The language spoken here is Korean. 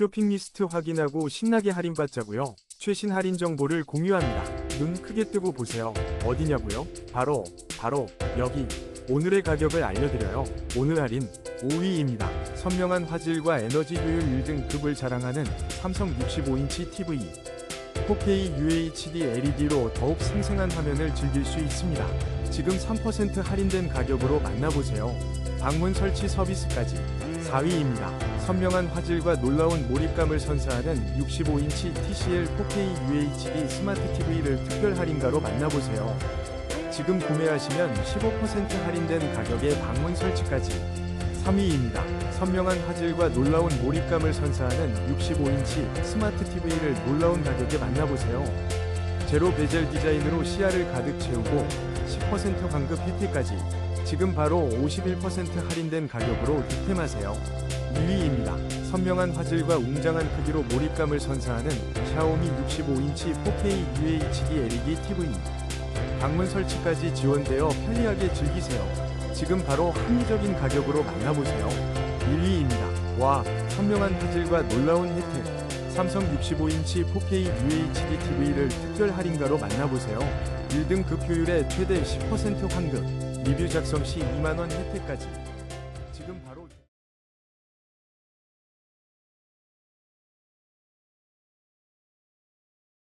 쇼핑 리스트 확인하고 신나게 할인받자고요. 최신 할인 정보를 공유합니다. 눈 크게 뜨고 보세요. 어디냐고요? 바로 바로 여기. 오늘의 가격을 알려드려요. 오늘 할인 5위입니다. 선명한 화질과 에너지 효율 1등급을 자랑하는 삼성 65인치 TV 4K UHD LED로 더욱 생생한 화면을 즐길 수 있습니다. 지금 3% 할인된 가격으로 만나보세요. 방문 설치 서비스까지 4위입니다. 선명한 화질과 놀라운 몰입감을 선사하는 65인치 TCL 4K UHD 스마트 TV를 특별 할인가로 만나보세요. 지금 구매하시면 15% 할인된 가격에 방문 설치까지 3위입니다. 선명한 화질과 놀라운 몰입감을 선사하는 65인치 스마트 TV를 놀라운 가격에 만나보세요. 제로 베젤 디자인으로 시야를 가득 채우고 10% 환급 혜택까지 지금 바로 51% 할인된 가격으로 득템하세요. 2위입니다. 선명한 화질과 웅장한 크기로 몰입감을 선사하는 샤오미 65인치 4K UHD LED TV 방문 설치까지 지원되어 편리하게 즐기세요. 지금 바로 합리적인 가격으로 만나보세요. 1위입니다. 와, 선명한 화질과 놀라운 혜택. 삼성 65인치 4K UHD TV를 특별 할인가로 만나보세요. 1등급 효율에 최대 10% 환급. 리뷰 작성 시 2만원 혜택까지.